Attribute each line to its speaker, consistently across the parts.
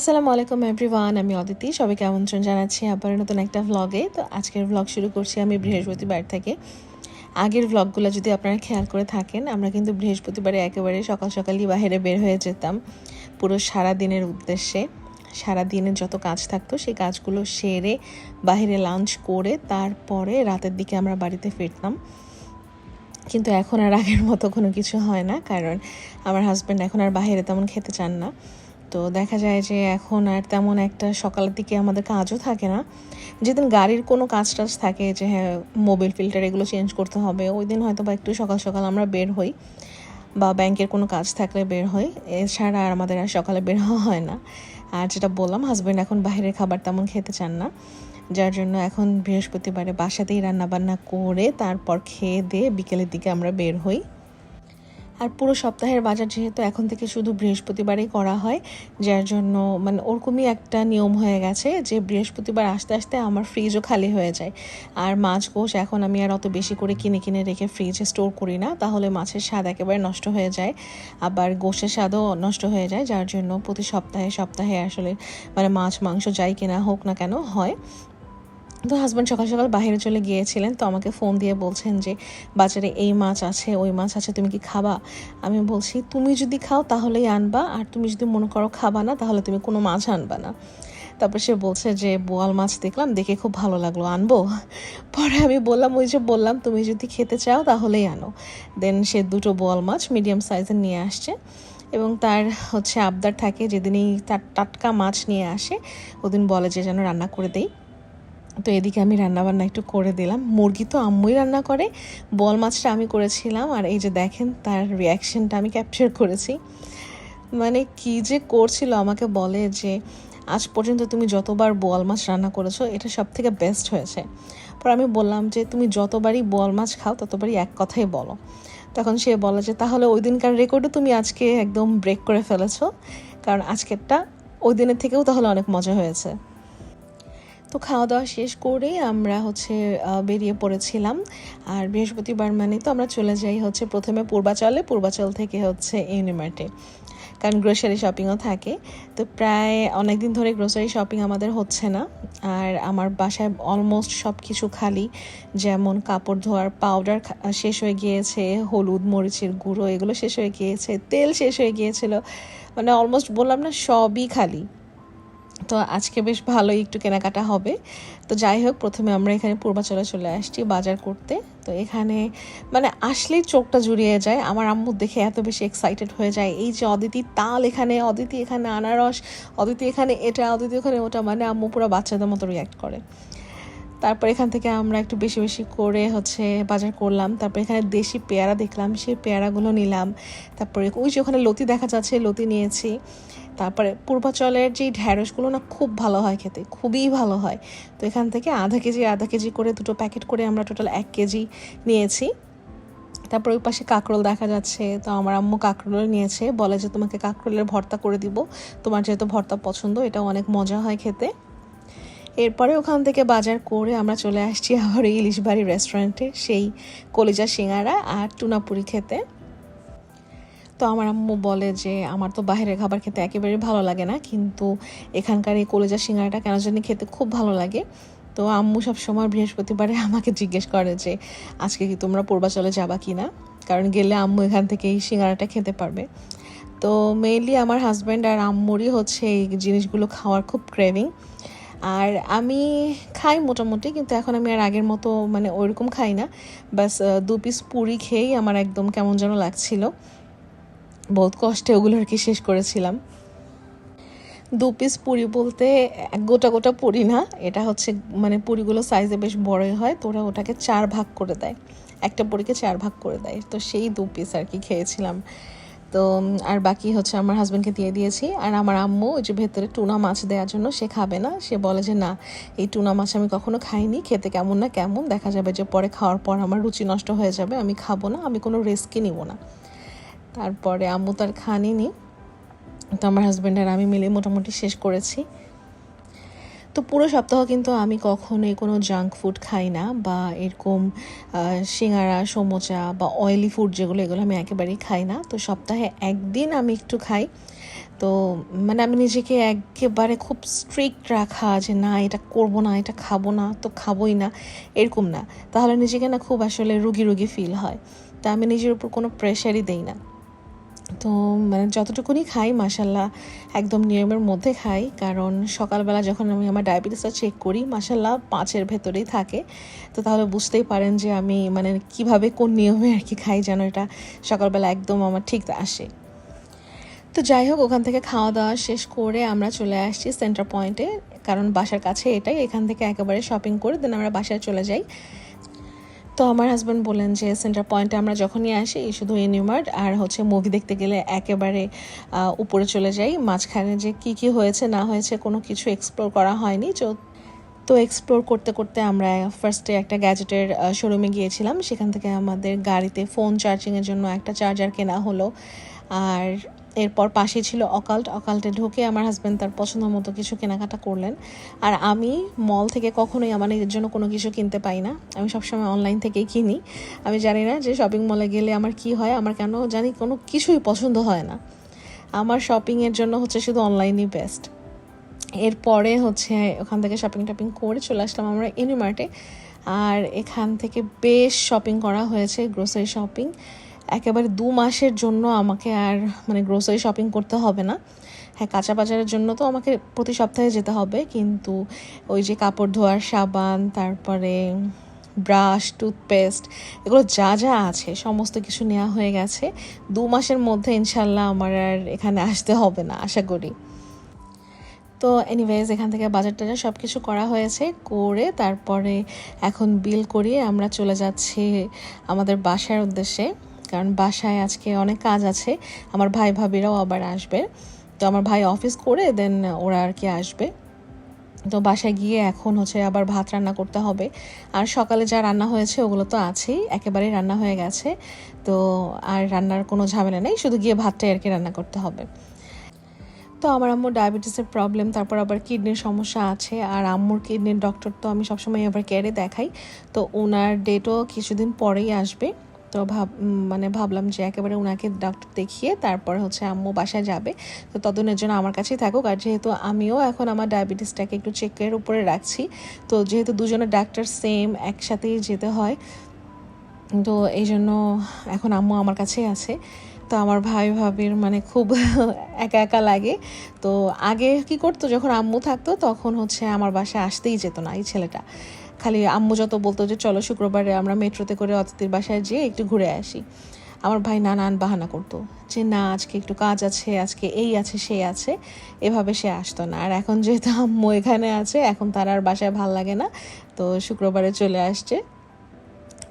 Speaker 1: আসসালামু আলাইকুম এভরিওয়ান আমি অদিতি। সবাইকে আমন্ত্রণ জানাচ্ছি আবার নতুন একটা ভ্লগে তো আজকের ভ্লগ শুরু করছি আমি বৃহস্পতিবার থেকে। আগের ভ্লগগুলো যদি আপনারা খেয়াল করে থাকেন, আমরা কিন্তু বৃহস্পতিবারে একেবারে সকাল সকালই বাইরে বের হয়ে যেতাম পুরো সারা দিনের উদ্দেশ্যে। সারা দিনের যত কাজ থাকতো, সেই কাজগুলো সেরে বাইরে লাঞ্চ করে তারপরে রাতের দিকে আমরা বাড়িতে ফিরতাম। কিন্তু এখন আর আগের মতো কোনো কিছু হয় না, কারণ আমার হাজব্যান্ড এখন আর বাইরে তেমন খেতে চান না। তো দেখা যায় যে এখন আর তেমন একটা সকালের দিকে আমাদের কাজও থাকে না। যেদিন গাড়ির কোনো কাজ টাজ থাকে যে হ্যাঁ মোবিল ফিল্টার এগুলো চেঞ্জ করতে হবে, ওই দিন হয়তো বা একটু সকাল সকাল আমরা বের হই বা ব্যাংকের কোনো কাজ থাকলে বের হই। এছাড়া আর আমাদের আর সকালে বের হওয়া হয় না। আর যেটা বললাম হাজব্যান্ড এখন বাইরের খাবার তেমন খেতে চান না। যার জন্য এখন বৃহস্পতিবারে বাসাতেই রান্নাবান্না করে তারপর খেয়ে দিয়ে বিকেলের দিকে আমরা বের হই। আর পুরো সপ্তাহের বাজার যেহেতু এখন থেকে শুধু বৃহস্পতিবারই করা হয়, যার জন্য মানে ওরকমই একটা নিয়ম হয়ে গেছে যে বৃহস্পতিবার আসতে আসতে আমার ফ্রিজও খালি হয়ে যায়। আর মাছ গোশ এখন আমি আর অত বেশি করে কিনে কিনে রেখে ফ্রিজে স্টোর করি না, তাহলে মাছের স্বাদ একেবারে নষ্ট হয়ে যায়। আবার গোশের স্বাদও নষ্ট হয়ে যায়, যার জন্য প্রতি সপ্তাহে সপ্তাহে আসলে মানে মাছ, মাংস যাই কেনা হোক না কেন হয়। তো হাজব্যান্ড সকাল সকাল বাইরে চলে গিয়েছিলেন, তো আমাকে ফোন দিয়ে বলছেন যে, বাজারে এই মাছ আছে, ওই মাছ আছে, তুমি কি খাবা? আমি বলছি, তুমি যদি খাও তাহলেই আনবা, আর তুমি যদি মনে করো খাবা না, তাহলে তুমি কোনো মাছ আনবা না। তারপর সে বলছে যে, বোয়াল মাছ দেখলাম, দেখে খুব ভালো লাগল, আনব? পরে আমি বললাম, ওই যে বললাম, তুমি যদি খেতে চাও তাহলেই আনো। দেন সে দুটো বোয়াল মাছ মিডিয়াম সাইজের নিয়ে আসছে, এবং তার হচ্ছে আবদার থাকে, যেদিনই তার টাটকা মাছ নিয়ে আসে, ওদিন বলে যে, যেন রান্না করে দেই। তো এদিকে আমি রান্নাবান্না একটু করে দিলাম। মুরগি তো আম্মুই রান্না করে। বল মাছটা আমি করেছিলাম। আর এই যে দেখেন, তার রিয়াকশনটা আমি ক্যাপচার করেছি। মানে কি যে করছিল আমাকে বলে যে, আজ পর্যন্ত তুমি যতবার বোয়াল মাছ রান্না করেছ, এটা সব থেকে বেস্ট হয়েছে। পর আমি বললাম যে, তুমি যতবারই বোয়াল মাছ খাও, ততবারই এক কথাই বলো। তখন সে বলে যে, তাহলে ওই দিনকার রেকর্ডও তুমি আজকে একদম ব্রেক করে ফেলেছো। কারণ আজকেরটা ওই দিনের থেকেও তাহলে অনেক মজা হয়েছে। তো খাওয়া দাওয়া শেষ করে আমরা হচ্ছে বেরিয়ে পড়েছিলাম। আর বৃহস্পতিবার মানে তো আমরা চলে যাই হচ্ছে প্রথমে পূর্বাচলে, পূর্বাচল থেকে হচ্ছে ইউনিমার্টে। কারণ গ্রোসারি শপিংও থাকে। তো প্রায় অনেক দিন ধরে গ্রোসারি শপিং আমাদের হচ্ছে না। আর আমার বাসায় অলমোস্ট সব কিছু খালি। যেমন কাপড় ধোয়ার পাউডার শেষ হয়ে গিয়েছে, হলুদ মরিচের গুঁড়ো এগুলো শেষ হয়ে গিয়েছে, তেল শেষ হয়ে গিয়েছিল। মানে অলমোস্ট বললাম না, সবই খালি। তো আজকে বেশ ভালোই একটু কেনাকাটা হবে। তো যাই হোক, প্রথমে আমরা এখানে পূর্বাচলে চলে আসছি বাজার করতে। তো এখানে মানে আসলেই চোখটা জুড়িয়ে যায়। আমার আম্মু দেখে এত বেশি এক্সাইটেড হয়ে যায়। এই যে অদিতি, তাল এখানে, অদিতি এখানে আনারস, অদিতি এখানে এটা, অদিতি ওখানে ওটা মানে আম্মু পুরো বাচ্চাদের মতো রিয়াক্ট করে। তারপর এখান থেকে আমরা একটু বেশি বেশি করে হচ্ছে বাজার করলাম। তারপর এখানে দেশি পেয়ারা দেখলাম, সেই পেয়ারাগুলো নিলাম। তারপরে ওই যে ওখানে লতি দেখা যাচ্ছে, লতি নিয়েছি। তারপরে পূর্বাচলের যে ঢ্যাঁড়সগুলো না খুব ভালো হয় খেতে, খুবই ভালো হয়। তো এখান থেকে আধা কেজি আধা কেজি করে দুটো প্যাকেট করে আমরা টোটাল এক কেজি নিয়েছি। তারপর ওই পাশে কাঁকরোল দেখা যাচ্ছে, তো আমার আম্মু কাঁকরোল নিয়েছে, বলে যে তোমাকে কাঁকরোলের ভর্তা করে দিব। তোমার যেহেতু ভর্তা পছন্দ, এটাও অনেক মজা হয় খেতে। এরপরে ওখান থেকে বাজার করে আমরা চলে আসছি আবার ইলিশ বাড়ি রেস্টুরেন্টে সেই কলিজা সিঙ্গারা আর টুনাপুরি খেতে। তো আমার আম্মু বলে যে, আমার তো বাইরের খাবার খেতে একেবারে ভালো লাগে না, কিন্তু এখানকার এই কলেজা সিঙ্গারাটা কেন জানি খেতে খুব ভালো লাগে। তো আম্মু সব সময় বৃহস্পতিবারে আমাকে জিজ্ঞেস করে যে, আজকে কি তোমরা পূর্বাচলে যাবা কি না? কারণ গেলে আম্মু এখান থেকে এই সিঙ্গারাটা খেতে পারবে। তো মেইনলি আমার হাজব্যান্ড আর আম্মুরই হচ্ছে এই জিনিসগুলো খাওয়ার খুব ক্রেভিং আর আমি খাই মোটামুটি, কিন্তু এখন আমি আর আগের মতো মানে ওইরকম খাই না। বাস দু পিস পুরি খেয়েই আমার একদম কেমন যেন লাগছিল। বহুত কষ্টে ওগুলো আর কি শেষ করেছিলাম। দু পিস পুরি বলতে গোটা গোটা পুরি না, এটা হচ্ছে মানে পুরিগুলো সাইজে বেশ বড়ই হয়, তো ওরা ওটাকে চার ভাগ করে দেয়। একটা পুরিকে চার ভাগ করে দেয়, তো সেই দু পিস আর কি খেয়েছিলাম। তো আর বাকি হচ্ছে আমার হাজব্যান্ডকে দিয়ে দিয়েছি, আর আমার আম্মু ওই যে ভেতরে টুনা মাছ দেওয়ার জন্য সে খাবে না, সে বলে যে না, এই টুনা মাছ আমি কখনো খাইনি, খেতে কেমন না কেমন, দেখা যাবে যে পরে খাওয়ার পর আমার রুচি নষ্ট হয়ে যাবে, আমি খাব না, আমি কোনো রিস্কই নিব না। তারপরে আম্মু তার খানিনি। তো আমার হাজব্যান্ড আর আমি মিলে মোটামুটি শেষ করেছি। তো পুরো সপ্তাহ কিন্তু আমি কখনোই কোনো জাঙ্ক ফুড খাই না বা এরকম সিঙ্গারা, সমোচা বা অয়েলি ফুড যেগুলো, এগুলো আমি একেবারেই খাই না। তো সপ্তাহে একদিন আমি একটু খাই। তো মানে আমি নিজেকে একেবারে খুব স্ট্রিক্ট রাখা যে না, এটা করব না, এটা খাব না, তো খাবোই না, এরকম না। তাহলে নিজেকে না খুব আসলে রুগী রুগী ফিল হয়। তা আমি নিজের উপর কোনো প্রেশারই দেই না। তো মানে যতটুকুনি খাই মাসাল্লাহ একদম নিয়মের মধ্যে খাই। কারণ সকালবেলা যখন আমি আমার ডায়াবেটিসটা চেক করি মাসাল্লাহ পাঁচের ভেতরেই থাকে। তো তাহলে বুঝতেই পারেন যে আমি মানে কীভাবে কোন নিয়মে আর কি খাই যেন এটা সকালবেলা একদম আমার ঠিক আসে। তো যাই হোক, ওখান থেকে খাওয়া দাওয়া শেষ করে আমরা চলে আসছি সেন্টার পয়েন্টে কারণ বাসার কাছে এটাই, এখান থেকে একেবারে শপিং করে দেন আমরা বাসায় চলে যাই। তো আমার হাজব্যান্ড বললেন যে সেন্টার পয়েন্টে আমরা যখনই আসি, শুধু এনিমার্ট আর হচ্ছে মুভি দেখতে গেলে একেবারে উপরে চলে যাই। মাঝখানে যে কি কি হয়েছে, না হয়েছে, কোনো কিছু এক্সপ্লোর করা হয়নি। তো তো এক্সপ্লোর করতে করতে আমরা ফার্স্টে একটা গ্যাজেটের শোরুমে গিয়েছিলাম। সেখান থেকে আমাদের গাড়িতে ফোন চার্জিংয়ের জন্য একটা চার্জার কেনা হলো। আর এরপর পাশে ছিল অকাল্ট। অকাল্টে ঢুকে আমার হাজব্যান্ড তার পছন্দ মতো কিছু কেনাকাটা করলেন। আর আমি মল থেকে কখনোই আমার নিজের জন্য কোনো কিছু কিনতে পাই না। আমি সবসময় অনলাইন থেকেই কিনি। আমি জানি না যে শপিং মলে গেলে আমার কি হয়, আমার কেন জানি কোনো কিছুই পছন্দ হয় না। আমার শপিংয়ের জন্য হচ্ছে শুধু অনলাইনই বেস্ট এরপরে হচ্ছে ওখান থেকে শপিং টপিং করে চলে আসলাম আমরা এনিমার্টে আর এখান থেকে বেশ শপিং করা হয়েছে গ্রোসারি শপিং একেবারে দু মাসের জন্য আমাকে আর মানে গ্রোসারি শপিং করতে হবে না। হ্যাঁ কাঁচা বাজারের জন্য তো আমাকে প্রতি সপ্তাহে যেতে হবে, কিন্তু ওই যে কাপড় ধোয়ার সাবান, তারপরে ব্রাশ টুথপেস্ট এগুলো যা যা আছে, সমস্ত কিছু নেওয়া হয়ে গেছে। দু মাসের মধ্যে ইনশাল্লাহ আমার আর এখানে আসতে হবে না, আশা করি। তো এনিওয়েজ এখান থেকে বাজার টাজার সব কিছু করা হয়েছে, করে তারপরে এখন বিল করিয়ে আমরা চলে যাচ্ছি আমাদের বাসার উদ্দেশ্যে। কারণ বাসায় আজকে অনেক কাজ আছে। আমার ভাই ভাবিরাও আবার আসবে। তো আমার ভাই অফিস করে দেন ওরা আর কি আসবে। তো বাসায় গিয়ে এখন হচ্ছে আবার ভাত রান্না করতে হবে। আর সকালে যা রান্না হয়েছে ওগুলো তো আছেই একেবারে রান্না হয়ে গেছে। তো আর রান্নার কোনো ঝামেলা নেই, শুধু গিয়ে ভাতটাই আর কি রান্না করতে হবে। তো আমার আম্মুর ডায়াবেটিসের প্রবলেম তারপর আবার কিডনির সমস্যা আছে। আর আম্মুর কিডনির ডক্টর তো আমি সবসময় এবার কেয়ারে দেখাই। তো ওনার ডেটও কিছুদিন পরেই আসবে। তো ভাব মানে ভাবলাম যে একেবারে ওনাকে ডাক্তার দেখিয়ে তারপর হচ্ছে আম্মু বাসায় যাবে। তো ততদিনের জন্য আমার কাছেই থাকুক। আর যেহেতু আমিও এখন আমার ডায়াবেটিসটাকে একটু চেকের উপরে রাখছি, তো যেহেতু দুজনের ডাক্তার সেম একসাথেই যেতে হয়, তো এই জন্য এখন আম্মু আমার কাছেই আছে। তো আমার ভাই ভাবির মানে খুব একা একা লাগে। তো আগে কি করতো? যখন আম্মু থাকতো, তখন হচ্ছে আমার বাসায় আসতেই যেত না এই ছেলেটা। খালি আম্মু যত বলতো যে, চলো শুক্রবারে আমরা মেট্রোতে করে অতিথির বাসায় যেয়ে একটু ঘুরে আসি। আমার ভাই নানান বাহানা করতো যে, না, আজকে একটু কাজ আছে, আজকে এই আছে সে আছে। এভাবে সে আসতো না। আর এখন যেহেতু আম্মু এখানে আছে, এখন তার আর বাসায় ভালো লাগে না। তো শুক্রবারে চলে আসছে।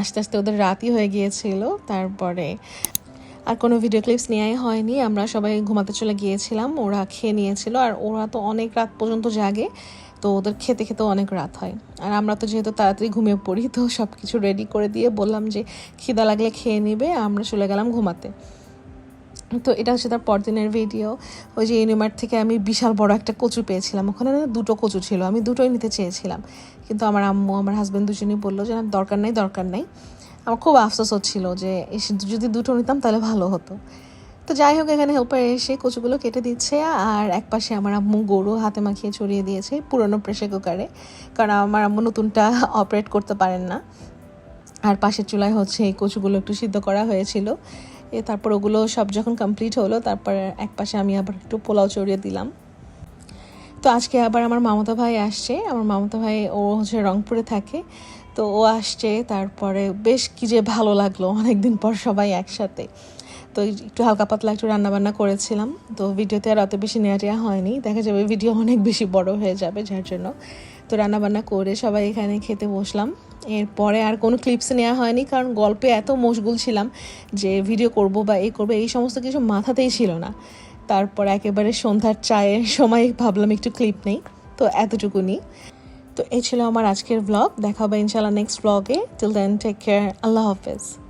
Speaker 1: আস্তে আস্তে ওদের রাতই হয়ে গিয়েছিল। তারপরে আর কোনো ভিডিও ক্লিপস নেওয়াই হয়নি। আমরা সবাই ঘুমাতে চলে গিয়েছিলাম। ওরা খেয়ে নিয়েছিল। আর ওরা তো অনেক রাত পর্যন্ত জাগে। তো ওদের খেতে খেতেও অনেক রাত হয়। আর আমরা তো যেহেতু তাড়াতাড়ি ঘুমিয়ে পড়ি, তো সব কিছু রেডি করে দিয়ে বললাম যে, খিদা লাগলে খেয়ে নিবে, আমরা চলে গেলাম ঘুমাতে। তো এটা হচ্ছে তার পরদিনের ভিডিও ওই যে ইউনিমার্ট থেকে আমি বিশাল বড় একটা কচু পেয়েছিলাম। ওখানে না দুটো কচু ছিল, আমি দুটোই নিতে চেয়েছিলাম। কিন্তু আমার আম্মু, আমার হাজব্যান্ড দুজনই বলল যে, না, দরকার নেই দরকার নেই। আমার খুব আফসোস হচ্ছিল যে যদি দুটো নিতাম, তাহলে ভালো হতো। তো যাই হোক, এখানে হেল্পার এসে কচুগুলো কেটে দিচ্ছে, আর এক পাশে আমার আম্মু গরু হাতে মাখিয়ে ছড়িয়ে দিয়েছে পুরনো প্রেশার কুকারে, কারণ আমার আম্মু নতুনটা অপারেট করতে পারেন না। আর পাশের চুলায় হচ্ছে এই কচুগুলো একটু সিদ্ধ করা হয়েছিল। এ তারপর ওগুলো সব যখন কমপ্লিট হলো, তারপর এক পাশে আমি আবার একটু পোলাও চড়িয়ে দিলাম। তো আজকে আবার আমার মামতা ভাই আসছে, আমার মামতা ভাই ও হচ্ছে রংপুরে থাকে, তো ও আসছে, তারপরে বেশ কি যে ভালো লাগল অনেকদিন পর সবাই একসাথে। তো একটু হালকা পাতলা একটু রান্নাবান্না করেছিলাম। তো ভিডিওতে আর অত বেশি নেওয়া টেওয়া হয়নি। দেখা যাবে ভিডিও অনেক বেশি বড় হয়ে যাবে যার জন্য। তো রান্নাবান্না করে সবাই এখানে খেতে বসলাম। এরপরে আর কোনো ক্লিপস নেওয়া হয়নি কারণ গল্পে এত মশগুল ছিলাম যে ভিডিও করব বা এই করব, এই সমস্ত কিছু মাথাতেই ছিল না। তারপর একেবারে সন্ধ্যার চায়ের সময় ভাবলাম একটু ক্লিপ নেই। তো এতটুকুনি। তো এই ছিল আমার আজকের ব্লগ দেখা হবে ইনশাল্লাহ নেক্সট ব্লগে টিল দেন টেক কেয়ার আল্লাহ হাফেজ।